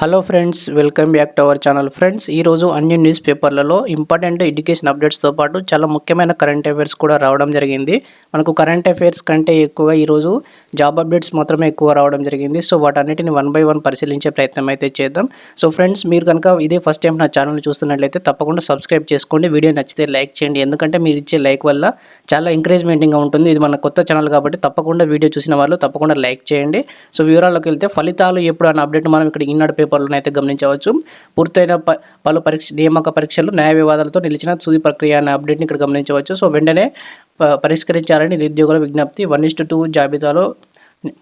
Hello friends welcome back to our channel friends ఈరోజు అన్ని news పేపర్లలో ఇంపార్టెంట్ ఎడ్యుకేషన్ అప్డేట్స్తో పాటు చాలా ముఖ్యమైన కరెంట్ అఫైర్స్ కూడా రావడం జరిగింది. మనకు కరెంట్ అఫైర్స్ కంటే ఎక్కువగా ఈరోజు జాబ్ అప్డేట్స్ మాత్రమే ఎక్కువ రావడం జరిగింది. సో వాటన్నిటిని వన్ బై వన్ పరిశీలించే ప్రయత్నం అయితే చేద్దాం. సో ఫ్రెండ్స్ మీరు కనుక ఇదే ఫస్ట్ టైం నా ఛానల్ చూస్తున్నట్లయితే తప్పకుండా సబ్స్క్రైబ్ చేసుకోండి. వీడియో నచ్చితే లైక్ చేయండి. ఎందుకంటే మీరు ఇచ్చే లైక్ వల్ల చాలా ఎంకరేజ్మెంటింగ్గా ఉంటుంది. ఇది మన కొత్త ఛానల్ కాబట్టి తప్పకుండా వీడియో చూసిన వాళ్ళు తప్పకుండా లైక్ చేయండి. సో వివరాల్లోకి వెళ్తే ఫలితాలు ఎప్పుడు అన్న అప్డేట్ మనం ఇక్కడ ఈనాడు పేపర్లో అయితే గమనించవచ్చు. పూర్తయిన ప- పలు పరీక్ష నియామక పరీక్షలు న్యాయ వివాదాలతో నిలిచిన తుది ప్రక్రియ అనే అప్డేట్ని ఇక్కడ గమనించవచ్చు. సో వెంటనే ప- పరిష్కరించాలని నిరుద్యోగుల విజ్ఞప్తి. వన్ ఇస్టు టూ జాబితాలో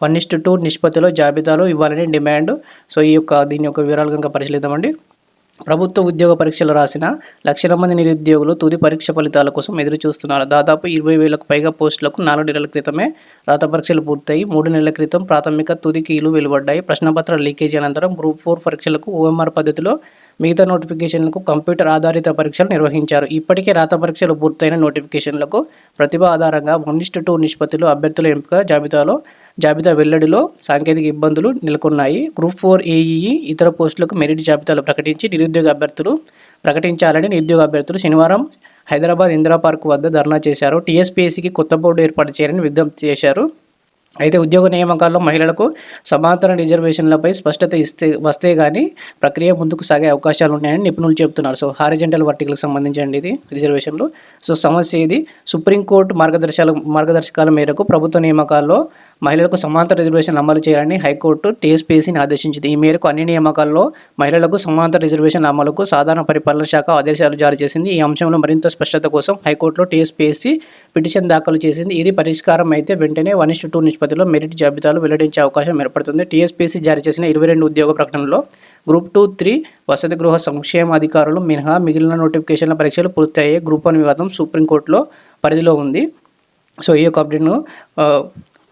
వన్ ఇస్టు టూ నిష్పత్తిలో జాబితాలో ఇవ్వాలని డిమాండ్. సో ఈ యొక్క దీని యొక్క వివరాలు కనుక పరిశీలిద్దామండి. ప్రభుత్వ ఉద్యోగ పరీక్షలు రాసిన లక్షల మంది నిరుద్యోగులు తుది పరీక్ష ఫలితాల కోసం ఎదురు చూస్తున్నారు దాదాపు ఇరవై వేలకు పైగా పోస్టులకు నాలుగు నెలల క్రితమే రాత పరీక్షలు పూర్తయి మూడు నెలల క్రితం ప్రాథమిక తుది కీలు వెలువడ్డాయి. ప్రశ్నపత్ర లీకేజీ అనంతరం గ్రూప్ ఫోర్ పరీక్షలకు ఓఎంఆర్ పద్ధతిలో మిగతా నోటిఫికేషన్లకు కంప్యూటర్ ఆధారిత పరీక్షలు నిర్వహించారు. ఇప్పటికే రాత పరీక్షలు పూర్తయిన నోటిఫికేషన్లకు ప్రతిభ ఆధారంగా వన్ ఇస్టు టూ నిష్పత్తిలో అభ్యర్థుల ఎంపిక జాబితాలో జాబితా వెల్లడిలో సాంకేతిక ఇబ్బందులు నెలకొన్నాయి. గ్రూప్ ఫోర్ ఏఈఈ ఇతర పోస్టులకు మెరిట్ జాబితాలు ప్రకటించి నిరుద్యోగ అభ్యర్థులు ప్రకటించాలని నిరుద్యోగ అభ్యర్థులు శనివారం హైదరాబాద్ ఇందిరా పార్క్ వద్ద ధర్నా చేశారు. టీఎస్పీఎస్సీకి కొత్త బోర్డు ఏర్పాటు చేయాలని విజ్ఞప్తి చేశారు. అయితే ఉద్యోగ నియామకాల్లో మహిళలకు సమాంతర రిజర్వేషన్లపై స్పష్టత ఇస్తే వస్తే కానీ ప్రక్రియ ముందుకు సాగే అవకాశాలు ఉన్నాయని నిపుణులు చెబుతున్నారు. సో హారిజెంటల్ వర్టికల్కి సంబంధించండి ఇది రిజర్వేషన్లు. సో సమస్య ఇది. సుప్రీంకోర్టు మార్గదర్శకాల మార్గదర్శకాల మేరకు ప్రభుత్వ నియామకాల్లో మహిళలకు సమాంతర రిజర్వేషన్ అమలు చేయాలని హైకోర్టు టీఎస్పీసీని ఆదేశించింది. ఈ మేరకు అన్ని నియామకాల్లో మహిళలకు సమాంతర రిజర్వేషన్ అమలుకు సాధారణ పరిపాలన శాఖ ఆదేశాలు జారీ చేసింది. ఈ అంశంలో మరింత స్పష్టత కోసం హైకోర్టులో టీఎస్పీఎస్సీ పిటిషన్ దాఖలు చేసింది. ఇది పరిష్కారం అయితే వెంటనే వన్ ఇస్టు టూ నిష్పత్తిలో మెరిట్ జాబితాలు వెల్లడించే అవకాశం ఏర్పడుతుంది. టీఎస్పీఎస్సీ జారీ చేసిన ఇరవై రెండు ఉద్యోగ ప్రకటనలో గ్రూప్ టూ త్రీ వసతి గృహ సంక్షేమ అధికారులు మినహా మిగిలిన నోటిఫికేషన్ల పరీక్షలు పూర్తయ్యాయి. గ్రూప్ వన్ వివాదం సుప్రీంకోర్టులో పరిధిలో ఉంది. సో ఈ యొక్క అప్డేట్ను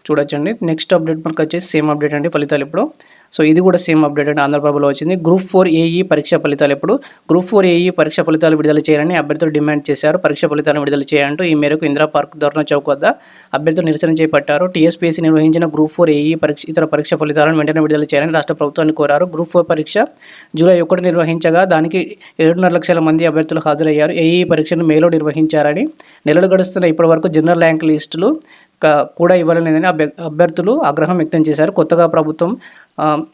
చూడొచ్చండి. నెక్స్ట్ అప్డేట్ మనకు వచ్చేసి సేమ్ అప్డేట్ అండి ఫలితాలు ఇప్పుడు. సో ఇది కూడా సేమ్ అప్డేట్ అండి ఆంధ్రప్రభలో వచ్చింది. గ్రూప్ ఫోర్ ఏఈ పరీక్ష ఫలితాలు ఇప్పుడు. గ్రూప్ ఫోర్ ఏఈ పరీక్ష ఫలితాలు విడుదల చేయాలని అభ్యర్థులు డిమాండ్ చేశారు. పరీక్ష ఫలితాలను విడుదల చేయంటూ ఈ మేరకు ఇందిరా పార్క్ ధర్నా చౌక్ వద్ద అభ్యర్థులు నిరసన చేపట్టారు. టీఎస్పీఎస్సీ నిర్వహించిన గ్రూప్ ఫోర్ ఏఈ పరీక్ష ఇతర పరీక్ష ఫలితాలను వెంటనే విడుదల చేయాలని రాష్ట్ర ప్రభుత్వాన్ని కోరారు. గ్రూప్ ఫోర్ పరీక్ష జూలై ఒకటి నిర్వహించగా దానికి ఏడున్నర లక్షల మంది అభ్యర్థులు హాజరయ్యారు. ఏఈ పరీక్షను మేలో నిర్వహించారని. నెలలు గడుస్తున్న ఇప్పటివరకు జనరల్ ర్యాంక్ లిస్టులు కూడా ఇవ్వలేదని అభ్యర్థులు ఆగ్రహం వ్యక్తం చేశారు. కొత్తగా ప్రభుత్వం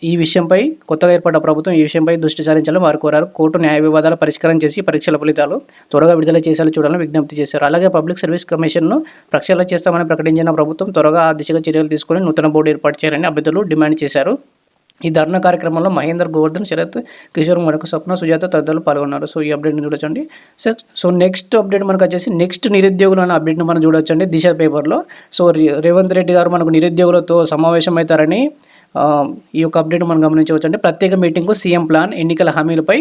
ఈ విషయంపై కొత్తగా ఏర్పడ్డ ప్రభుత్వం ఈ విషయంపై దృష్టి సారించాలని వారు కోరారు. కోర్టు న్యాయ వివాదాల పరిష్కారం చేసి పరీక్షల ఫలితాలు త్వరగా విడుదల చేసేలా చూడాలని విజ్ఞప్తి చేశారు. అలాగే పబ్లిక్ సర్వీస్ కమిషన్ను ప్రక్షాళన చేస్తామని ప్రకటించిన ప్రభుత్వం త్వరగా ఆ దిశగా చర్యలు తీసుకుని నూతన బోర్డు ఏర్పాటు చేయాలని అభ్యర్థులు డిమాండ్ చేశారు. ఈ ధర్నా కార్యక్రమంలో మహేందర్ గోవర్ధన్ శరత్ కిషోర్ మనకు స్వప్న సుజాత తదితరులు పాల్గొన్నారు. సో ఈ అప్డేట్ని చూడొచ్చండి. సో సో నెక్స్ట్ అప్డేట్ మనకు వచ్చేసి నెక్స్ట్ నిరుద్యోగులు అనే అప్డేట్ని మనం చూడొచ్చండి దిశ పేపర్లో సో రేవంత్ రెడ్డి గారు మనకు నిరుద్యోగులతో సమావేశం అవుతారని ఈ యొక్క అప్డేట్ మనం గమనించవచ్చండి. ప్రత్యేక మీటింగ్కు సీఎం ప్లాన్ ఎన్నికల హామీలపై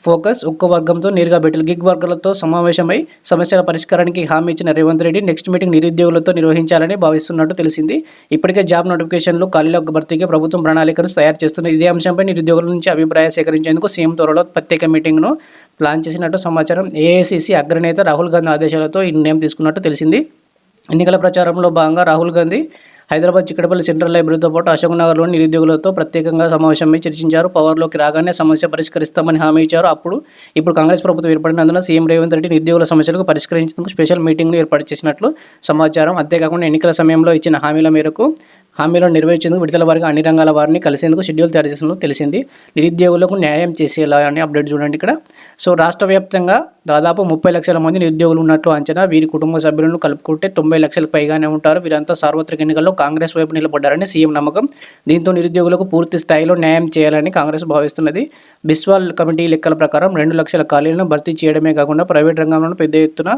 ఫోకస్ ఒక్క వర్గంతో నేరుగా భేటీలు గిగ్ వర్గాలతో సమావేశమై సమస్యల పరిష్కారానికి హామీ ఇచ్చిన రేవంత్ రెడ్డి నెక్స్ట్ మీటింగ్ నిరుద్యోగులతో నిర్వహించాలని భావిస్తున్నట్టు తెలిసింది. ఇప్పటికే జాబ్ నోటిఫికేషన్లు ఖాళీల భర్తీకి ప్రభుత్వం ప్రణాళికను తయారు చేస్తున్నది ఇదే అంశంపై నిరుద్యోగుల నుంచి అభిప్రాయం సేకరించేందుకు సీఎం త్వరలో ప్రత్యేక మీటింగ్ను ప్లాన్ చేసినట్టు సమాచారం ఏఐసిసి అగ్రనేత రాహుల్ గాంధీ ఆదేశాలతో ఈ నిర్ణయం తీసుకున్నట్టు తెలిసింది. ఎన్నికల ప్రచారంలో భాగంగా రాహుల్ గాంధీ హైదరాబాద్ చిక్కడపల్లి సెంట్రల్ లైబ్రరీతో పాటు అశోక్ నగర్లోని నిరుద్యోగులతో ప్రత్యేకంగా సమావేశమై చర్చించారు. పవర్లోకి రాగానే సమస్య పరిష్కరిస్తామని హామీ ఇచ్చారు. అప్పుడు ఇప్పుడు కాంగ్రెస్ ప్రభుత్వం ఏర్పడినందున సీఎం రేవంత్ రెడ్డి నిరుద్యోగుల సమస్యలకు పరిష్కరించేందుకు స్పెషల్ మీటింగ్ను ఏర్పాటు చేసినట్లు సమాచారం. అంతేకాకుండా ఎన్నికల సమయంలో ఇచ్చిన హామీల మేరకు హామీలను నెరవేర్చేందుకు విడుదల వారికి అన్ని రంగాల వారిని కలిసేందుకు షెడ్యూల్ తయారు చేసినట్లు తెలిసింది. నిరుద్యోగులకు న్యాయం చేసేలా అని అప్డేట్ చూడండి ఇక్కడ. సో రాష్ట్ర వ్యాప్తంగా దాదాపు ముప్పై లక్షల మంది నిరుద్యోగులు ఉన్నట్లు అంచనా. వీరి కుటుంబ సభ్యులను కలుపుకుంటే తొంభై లక్షలకు పైగానే ఉంటారు. వీరంతా సార్వత్రిక ఎన్నికల్లో కాంగ్రెస్ వైపు నిలబడ్డారని సీఎం నమ్మకం. దీంతో నిరుద్యోగులకు పూర్తి స్థాయిలో న్యాయం చేయాలని కాంగ్రెస్ భావిస్తున్నది. బిస్వాల్ కమిటీ లెక్కల ప్రకారం రెండు లక్షల ఖాళీలను భర్తీ చేయడమే కాకుండా ప్రైవేట్ రంగంలో పెద్ద ఎత్తున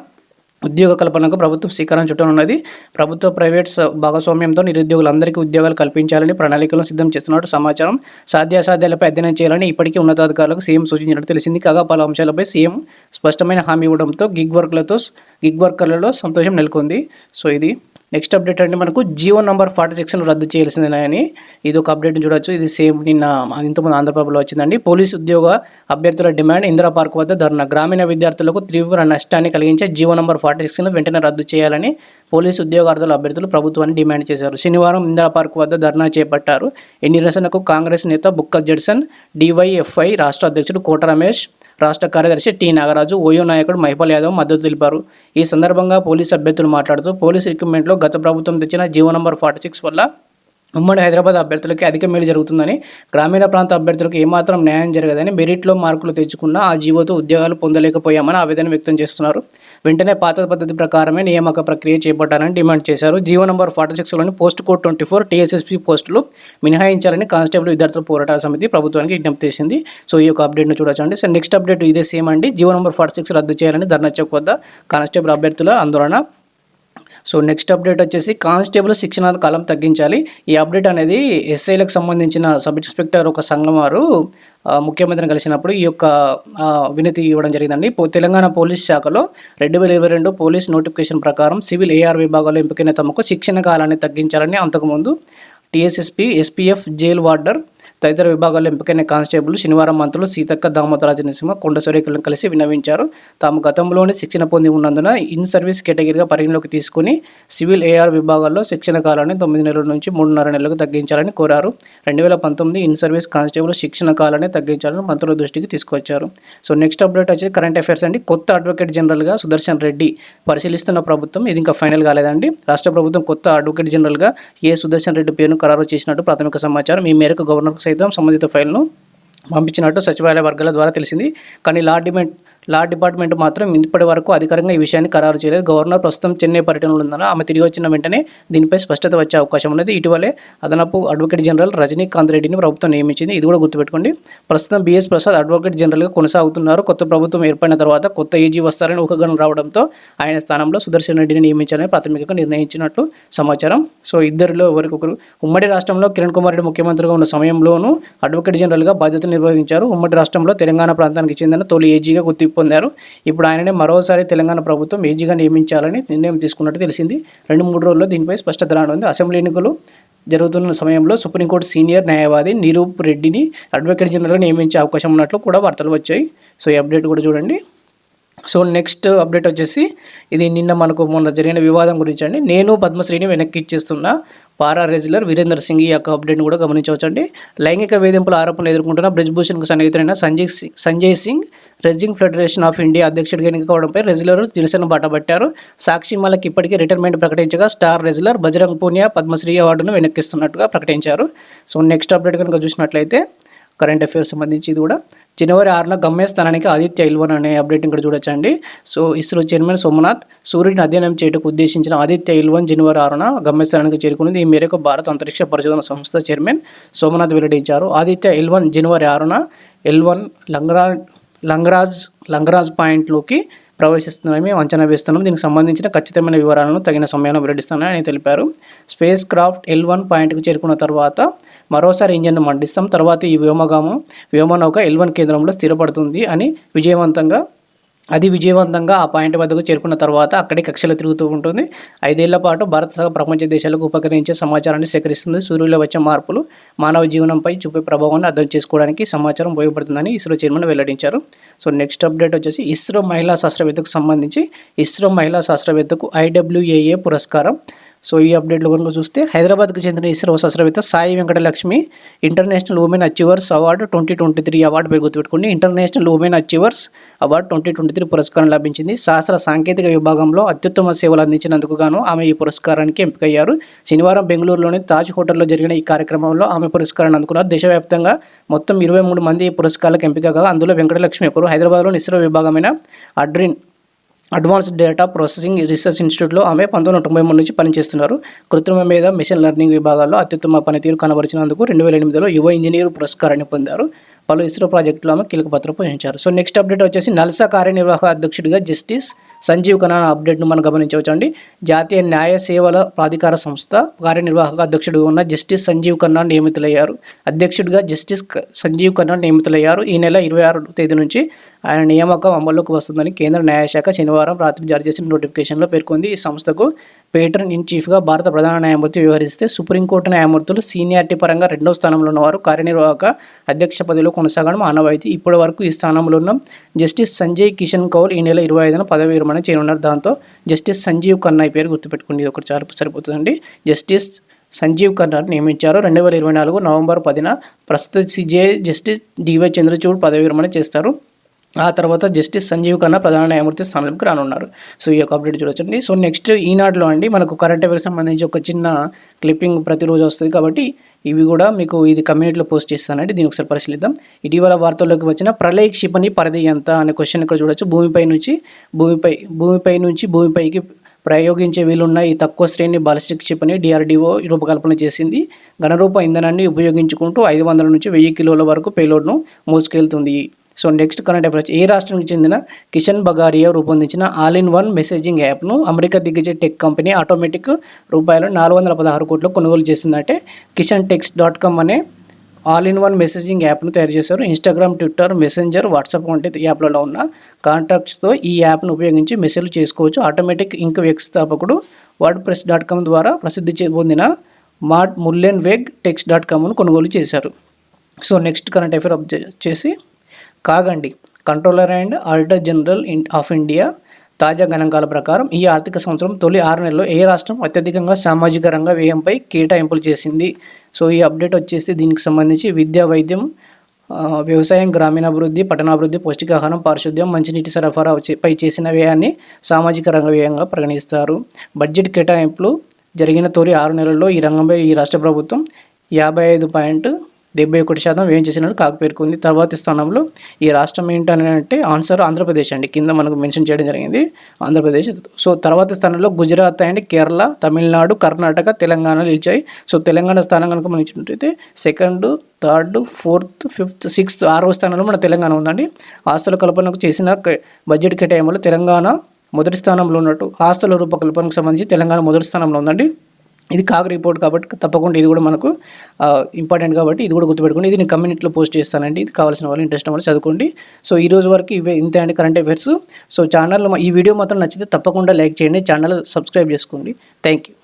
ఉద్యోగ కల్పనకు ప్రభుత్వం శ్రీకారం చుట్టనున్నది ప్రభుత్వ ప్రైవేట్ భాగస్వామ్యంతో నిరుద్యోగులందరికీ ఉద్యోగాలు కల్పించాలని ప్రణాళికలను సిద్ధం చేస్తున్నట్టు సమాచారం సాధ్యాసాధ్యాలపై అధ్యయనం చేయాలని ఇప్పటికీ ఉన్నతాధికారులకు సీఎం సూచించినట్టు తెలిసింది. కాగా పలు అంశాలపై సీఎం స్పష్టమైన హామీ ఇవ్వడంతో గిగ్ వర్క్లతో గిగ్ వర్కర్లలో సంతోషం నెలకొంది. సో ఇది నెక్స్ట్ అప్డేట్ అంటే మనకు జియో నంబర్ ఫార్టీ సిక్స్ను రద్దు చేయాల్సిందేనని ఇది ఒక అప్డేట్ చూడొచ్చు. ఇది సేమ్ నిన్న ఇంతకుముందు ఆంధ్రప్రభలో వచ్చిందండి. పోలీసు ఉద్యోగ అభ్యర్థుల డిమాండ్ ఇందిరా పార్క్ వద్ద ధర్నా. గ్రామీణ విద్యార్థులకు తీవ్ర నష్టాన్ని కలిగించే జియో నంబర్ ఫార్టీ సిక్స్ను వెంటనే రద్దు చేయాలని పోలీసు ఉద్యోగార్థుల అభ్యర్థులు ప్రభుత్వాన్ని డిమాండ్ చేశారు. శనివారం ఇందిరా పార్క్ వద్ద ధర్నా చేపట్టారు. ఈ నిరసనకు కాంగ్రెస్ నేత బుక్క జడ్సన్ డివైఎఫ్ఐ రాష్ట్ర అధ్యక్షుడు కోట రమేష్ రాష్ట్ర కార్యదర్శి టి. నాగరాజు ఓయో నాయకుడు మహిపాల్ యాదవ్ మద్దతు తెలిపారు. ఈ సందర్భంగా పోలీసు అభ్యర్థులు మాట్లాడుతూ పోలీసు రిక్రూట్మెంట్లో గత ప్రభుత్వం తెచ్చిన జీవో నంబర్ ఫార్టీ సిక్స్ వల్ల ఉమ్మడి హైదరాబాద్ అభ్యర్థులకి అధిక మేలు జరుగుతుందని గ్రామీణ ప్రాంత అభ్యర్థులకు ఏమాత్రం న్యాయం జరగదని మెరిట్లో మార్కులు తెచ్చుకున్న ఆ జీవోతో ఉద్యోగాలు పొందలేకపోయామని ఆవేదన వ్యక్తం చేస్తున్నారు. వెంటనే పాత పద్ధతి ప్రకారమే నియామక ప్రక్రియ చేపట్టాలని డిమాండ్ చేశారు. GO number forty సిక్స్లోని post code twenty four TSSP పోస్టులు మినహాయించాలని కానిస్టేబుల్ విద్యార్థుల పోరాటాల సమితి ప్రభుత్వానికి విజ్ఞప్తి చేసింది. సో ఈ యొక్క అప్డేట్ను చూడొచ్చండి. సో నెక్స్ట్ అప్డేట్ ఇదే సేమ్ అండి. జీవో నంబర్ ఫార్టీ సిక్స్ రద్దు చేయాలని ధర్నా చౌక్ వద్ద కానిస్టేబుల్ అభ్యర్థుల ఆందోళన. సో నెక్స్ట్ అప్డేట్ వచ్చేసి కానిస్టేబుల్ శిక్షణ కాలం తగ్గించాలి. ఈ అప్డేట్ అనేది ఎస్ఐలకు సంబంధించిన సబ్ ఇన్స్పెక్టర్ ఒక సంఘం వారు ముఖ్యమంత్రిని కలిసినప్పుడు ఈ యొక్క వినతి ఇవ్వడం జరిగిందండి. తెలంగాణ పోలీస్ శాఖలో రెండు వేల ఇరవై రెండు పోలీస్ నోటిఫికేషన్ ప్రకారం సివిల్ ఏఆర్ విభాగాల్లో ఎంపికైన తమకు శిక్షణ కాలాన్ని తగ్గించాలని అంతకుముందు టీఎస్ఎస్పీ ఎస్పీఎఫ్ జైల్ వార్డర్ తదితర విభాగాల్లో ఎంపికైన కానిస్టేబుల్ శనివారం మంత్రులు సీతక్క దామోదరాజ నరసింహ కొండ సూర్యకులను కలిసి విన్నవించారు. తాము గతంలోనే శిక్షణ పొంది ఉన్నందున ఇన్ సర్వీస్ కేటగిరీగా పరిగణలోకి తీసుకుని సివిల్ ఏఆర్ విభాగాల్లో శిక్షణ కాలాన్ని తొమ్మిది నెలల నుంచి మూడున్నర నెలలకు తగ్గించాలని కోరారు. రెండు వేల పంతొమ్మిది ఇన్ సర్వీస్ కానిస్టేబుల్ శిక్షణ కాలాన్ని తగ్గించాలని మంత్రుల దృష్టికి తీసుకొచ్చారు. సో నెక్స్ట్ అప్డేట్ వచ్చి కరెంట్ అఫైర్స్ అండి. కొత్త అడ్వకేట్ జనరల్గా సుదర్శన్ రెడ్డి పరిశీలిస్తున్న ప్రభుత్వం ఇది ఇంకా ఫైనల్ కాలేదండి. రాష్ట్ర ప్రభుత్వం కొత్త అడ్వకేట్ జనరల్గా ఏ సుదర్శన్ రెడ్డి పేరును ఖరారు చేసినట్టు ప్రాథమిక సమాచారం. ఈ మేరకు గవర్నర్కు సైతం సంబంధిత ఫైల్ను పంపించినట్టు సచివాలయ వర్గాల ద్వారా తెలిసింది. కానీ లా డిమాండ్ లా డిపార్ట్మెంట్ మాత్రం ఇప్పటి వరకు అధికారికంగా ఈ విషయాన్ని ఖరారు చేయలేదు. గవర్నర్ ప్రస్తుతం చెన్నై పర్యటనలో ఉందని ఆమె తిరిగి వచ్చిన వెంటనే దీనిపై స్పష్టత వచ్చే అవకాశం ఉన్నది. ఇటీవలే అదనపు అడ్వకేట్ జనరల్ రజనీకాంత్ రెడ్డిని ప్రభుత్వం నియమించింది. ఇది కూడా గుర్తుపెట్టుకోండి. ప్రస్తుతం బిఎస్ ప్రసాద్ అడ్వకేట్ జనరల్గా కొనసాగుతున్నారు. కొత్త ప్రభుత్వం ఏర్పడిన తర్వాత కొత్త ఏజీ వస్తారని ఊహగణం రావడంతో ఆయన స్థానంలో సుదర్శన్ రెడ్డిని నియమించాలని ప్రాథమికంగా నిర్ణయించినట్లు సమాచారం. సో ఇద్దరిలో ఎవరికొకరు ఉమ్మడి రాష్ట్రంలో కిరణ్ కుమార్ రెడ్డి ముఖ్యమంత్రిగా ఉన్న సమయంలోనూ అడ్వకేట్ జనరల్గా బాధ్యతలు నిర్వహించారు. ఉమ్మడి రాష్ట్రంలో తెలంగాణ ప్రాంతానికి చెందిన తొలి ఏజీగా గుర్తింపు పొందారు. ఇప్పుడు ఆయననే మరోసారి తెలంగాణ ప్రభుత్వం ఏజీగా నియమించాలని నిర్ణయం తీసుకున్నట్టు తెలిసింది. రెండు మూడు రోజుల్లో దీనిపై స్పష్టత రానుంది. అసెంబ్లీ ఎన్నికలు జరుగుతున్న సమయంలో సుప్రీంకోర్టు సీనియర్ న్యాయవాది నిరూప్ రెడ్డిని అడ్వకేట్ జనరల్గా నియమించే అవకాశం ఉన్నట్లు కూడా వార్తలు వచ్చాయి. సో ఈ అప్డేట్ కూడా చూడండి. సో నెక్స్ట్ అప్డేట్ వచ్చేసి ఇది నిన్న మనకు మొన్న జరిగిన వివాదం గురించి అండి. నేను పద్మశ్రీని వెనక్కి ఇచ్చేస్తున్న పారా రెజ్లర్ వీరేందర్ సింగ్ ఈ యొక్క అప్డేట్ని కూడా గమనించవచ్చండి. లైంగిక వేధింపుల ఆరోపణలు ఎదుర్కొంటున్న బ్రిజ్భూషణ్కు సన్నిహితుడైన Sanjay Singh Sanjay Singh wrestling federation of India అధ్యక్షుడిగా ఎన్నికవడంపై రెజ్లర్ నిరసన బాటబట్టారు సాక్షి మాలకి ఇప్పటికే రిటైర్మెంట్ ప్రకటించగా స్టార్ రెజ్లర్ బజరంగ్ పూనియా పద్మశ్రీ అవార్డును వెనక్కిస్తున్నట్టుగా ప్రకటించారు. సో నెక్స్ట్ అప్డేట్ కనుక చూసినట్లయితే కరెంట్ అఫైర్స్ సంబంధించి ఇది కూడా. జనవరి ఆరున గమ్యస్థానానికి ఆదిత్య ఇల్వన్ అనే అప్డేట్ ఇక్కడ చూడొచ్చండి. సో ఇస్రో చైర్మన్ సోమనాథ్ సూర్యుడిని అధ్యయనం చేయటకు ఉద్దేశించిన ఆదిత్య ఇల్వన్ జనవరి ఆరున గమ్యస్థానానికి చేరుకున్నది ఈ మేరకు భారత అంతరిక్ష పరిశోధన సంస్థ చైర్మన్ సోమనాథ్ వెల్లడించారు. ఆదిత్య ఇల్వన్ జనవరి ఆరున ఎల్వన్ లంగరా లంగరాజ్ లంగరాజ్ పాయింట్లోకి ప్రవేశిస్తుందని అంచనా వేస్తున్నాం. దీనికి సంబంధించిన ఖచ్చితమైన వివరాలను తగిన సమయంలో వెల్లడిస్తానని ఆయన తెలిపారు. స్పేస్ క్రాఫ్ట్ ఎల్ వన్ పాయింట్కి చేరుకున్న తర్వాత మరోసారి ఇంజన్ను మండిస్తాం. తర్వాత ఈ వ్యోమగామం వ్యోమనౌక ఎల్ వన్ కేంద్రంలో స్థిరపడుతుంది అని విజయవంతంగా అది విజయవంతంగా ఆ పాయింట్ వద్దకు చేరుకున్న తర్వాత అక్కడే కక్షలు తిరుగుతూ ఉంటుంది. ఐదేళ్ళ పాటు భారత సహా ప్రపంచ దేశాలకు ఉపకరించే సమాచారాన్ని సేకరిస్తుంది. సూర్యులో వచ్చే మార్పులు మానవ జీవనంపై చూపే ప్రభావాన్ని అర్థం చేసుకోవడానికి సమాచారం ఉపయోగపడుతుందని ఇస్రో చైర్మన్ వెల్లడించారు. సో నెక్స్ట్ అప్డేట్ వచ్చేసి ఇస్రో మహిళా శాస్త్రవేత్తకు సంబంధించి ఇస్రో మహిళా శాస్త్రవేత్తకు ఐడబ్ల్యూఏఏ పురస్కారం. సో ఈ అప్డేట్లో కనుక చూస్తే హైదరాబాద్కు చెందిన ఇస్రో శాస్త్రవేత్త Sai Venkatalakshmi international women achievers award twenty twenty three award పేరు గుర్తుపెట్టుకుని international women achievers award twenty twenty three పురస్కారం లభించింది. శాస్త్ర సాంకేతిక విభాగంలో అత్యుత్తమ సేవలు అందించినందుకు గాను ఆమె ఈ పురస్కారానికి ఎంపికయ్యారు. శనివారం బెంగళూరులోని తాజ్ హోటల్లో జరిగిన ఈ కార్యక్రమంలో ఆమె పురస్కారాన్ని అందుకున్నారు. దేశవ్యాప్తంగా మొత్తం ఇరవై మూడు మంది ఈ పురస్కారాలకు ఎంపిక కాగా అందులో వెంకటలక్ష్మి ఒకరు. హైదరాబాద్లోని ISRO విభాగమైన ADRIN advanced data processing research ఇన్స్టిట్యూట్లో ఆమె పంతొమ్మిది వందల తొంభై మూడు నుంచి పనిచేస్తున్నారు. కృత్రిమ మీద మిషన్ లెర్నింగ్ విభాగాల్లో అత్యుత్తమ పనితీరు కనబరిచినందుకు రెండు వేల ఎనిమిదిలో యువ ఇంజనీర్ పురస్కారాన్ని పొందారు. పలు ఇస్రో ప్రాజెక్టులో ఆమె కీలక పాత్ర పోషించారు. సో నెక్స్ట్ అప్డేట్ వచ్చేసి నల్సా కార్యనిర్వాహక అధ్యక్షుడిగా జస్టిస్ సంజీవ్ ఖన్నా అప్డేట్ను మనం గమనించవచ్చు అండి జాతీయ న్యాయ సేవల ప్రాధికార సంస్థ కార్యనిర్వాహక అధ్యక్షుడిగా ఉన్న జస్టిస్ సంజీవ్ ఖన్నా నియమితులయ్యారు. అధ్యక్షుడిగా జస్టిస్ సంజీవ్ ఖన్నా నియమితులయ్యారు. ఈ నెల ఇరవై ఆరు తేదీ నుంచి ఆయన నియామకం అమల్లోకి వస్తుందని కేంద్ర న్యాయశాఖ శనివారం రాత్రి జారీ చేసిన నోటిఫికేషన్లో పేర్కొంది. ఈ సంస్థకు పేటర్న్ ఇన్ చీఫ్గా భారత ప్రధాన న్యాయమూర్తి వ్యవహరిస్తే సుప్రీంకోర్టు న్యాయమూర్తులు సీనియారిటీ పరంగా రెండో స్థానంలో ఉన్నవారు కార్యనిర్వాహక అధ్యక్ష పదవిలో కొనసాగడం ఆనవాయితీ. ఇప్పటి వరకు ఈ స్థానంలో ఉన్న జస్టిస్ సంజయ్ కిషన్ కౌల్ ఈ నెల ఇరవై ఐదున పదవి విరమణ చేయనున్నారు. దాంతో జస్టిస్ సంజీవ్ ఖన్నా పేరు గుర్తుపెట్టుకుంది. ఒకటి చాలు సరిపోతుందండి. జస్టిస్ సంజీవ్ ఖన్నాను నియమించారు. రెండు వేల ఇరవై నాలుగు నవంబర్ పదిన ప్రస్తుత సిజే జస్టిస్ డివై చంద్రచూడ్ పదవి విరమణ చేస్తారు. ఆ తర్వాత జస్టిస్ సంజీవ్ ఖన్నా ప్రధాన న్యాయమూర్తి స్థానంలోకి రానున్నారు. సో ఈ యొక్క అప్డేట్ చూడొచ్చండి. సో నెక్స్ట్ ఈనాడులో అండి మనకు కరెంట్ అఫేర్స్ సంబంధించి ఒక చిన్న క్లిప్పింగ్ ప్రతిరోజు వస్తుంది కాబట్టి ఇవి కూడా మీకు ఇది కమ్యూనిటీలో పోస్ట్ చేస్తానండి. దీని ఒకసారి పరిశీలిద్దాం. ఇటీవల వార్తల్లోకి వచ్చిన ప్రళయ క్షిపణి పరిధి ఎంత అనే క్వశ్చన్ ఇక్కడ చూడొచ్చు. భూమిపై నుంచి భూమిపై భూమిపై నుంచి భూమిపైకి ప్రయోగించే వీలున్న ఈ తక్కువ శ్రేణి బాలిస్టిక్ క్షిపణి డిఆర్డిఓ రూపకల్పన చేసింది. ఘనరూప ఇంధనాన్ని ఉపయోగించుకుంటూ ఐదు వందల నుంచి వెయ్యి కిలోల వరకు పేలోడ్ను మోసుకెళ్తుంది. సో నెక్స్ట్ కరెంట్ అఫైర్స్ ఏ రాష్ట్రానికి చెందిన కిషన్ బగారియా రూపొందించిన ఆల్ ఇన్ వన్ మెసేజింగ్ యాప్ను అమెరికా దిగ్గజ టెక్ కంపెనీ ఆటోమేటిక్ రూపాయలు నాలుగు వందల పదహారు కోట్లు కొనుగోలు చేసిందంటే కిషన్ టెక్స్ డాట్ కామ్ అనే ఆల్ ఇన్ వన్ మెసేజింగ్ యాప్ను తయారు చేశారు. ఇన్స్టాగ్రామ్ ట్విట్టర్ మెసెంజర్ వాట్సాప్ వంటి యాప్లలో ఉన్న కాంటాక్ట్స్తో ఈ యాప్ను ఉపయోగించి మెసేజ్ చేసుకోవచ్చు. ఆటోమేటిక్ ఇంక్ వ్యవస్థాపకుడు వర్డ్ ప్రెస్ డాట్ కామ్ ద్వారా ప్రసిద్ధి పొందిన Matt Mullenweg texts dot కామ్ను కొనుగోలు చేశారు. సో నెక్స్ట్ కరెంట్ అఫేర్ చేసి కాగండి. Controller and auditor general in of India తాజా గణాంకాల ప్రకారం ఈ ఆర్థిక సంవత్సరం తొలి ఆరు నెలల్లో ఏ రాష్ట్రం అత్యధికంగా సామాజిక రంగ వ్యయంపై కేటాయింపులు చేసింది? సో ఈ అప్డేట్ వచ్చేసి దీనికి సంబంధించి విద్యా వైద్యం వ్యవసాయం గ్రామీణాభివృద్ధి పట్టణాభివృద్ధి పౌష్టికాహారం పారిశుద్ధ్యం మంచినీటి సరఫరా పై చేసిన వ్యయాన్ని సామాజిక రంగ వ్యయంగా పరిగణిస్తారు. బడ్జెట్ కేటాయింపులు జరిగిన తొలి ఆరు నెలల్లో ఈ రంగంపై ఈ రాష్ట్ర ప్రభుత్వం యాభై ఐదు పాయింట్ డెబ్బై ఒకటి శాతం వ్యయం చేసినట్టు కాకు పేర్కొంది తర్వాతి స్థానంలో ఈ రాష్ట్రం ఏంటని అంటే ఆన్సర్ ఆంధ్రప్రదేశ్ అండి. కింద మనకు మెన్షన్ చేయడం జరిగింది ఆంధ్రప్రదేశ్. సో తర్వాతి స్థానంలో గుజరాత్ అండ్ కేరళ తమిళనాడు కర్ణాటక తెలంగాణ నిలిచాయి. సో తెలంగాణ స్థానం కనుక మనం ఇచ్చినట్టయితే second third fourth fifth sixth ఆరవ స్థానంలో మన తెలంగాణ ఉందండి. ఆస్తుల కల్పనకు చేసిన బడ్జెట్ కేటాయింపులో తెలంగాణ మొదటి స్థానంలో ఉన్నట్టు ఆస్తుల రూపకల్పనకు సంబంధించి తెలంగాణ మొదటి స్థానంలో ఉందండి. ఇది కాగ్ రిపోర్ట్ కాబట్టి తప్పకుండా ఇది కూడా మనకు ఇంపార్టెంట్ కాబట్టి ఇది కూడా గుర్తుపెట్టుకోండి. ఇది నేను కమ్యూనిటీలో పోస్ట్ చేస్తానండి. ఇది కావాల్సిన వాళ్ళు ఇంట్రెస్ట్ వాళ్ళు చదువుకోండి. సో ఈ రోజు వరకు ఇవే ఇంతే అండి కరెంట్ అఫైర్స్ సో ఛానల్లో ఈ వీడియో మాత్రం నచ్చితే తప్పకుండా లైక్ చేయండి. ఛానల్ సబ్స్క్రైబ్ చేసుకోండి. Thank you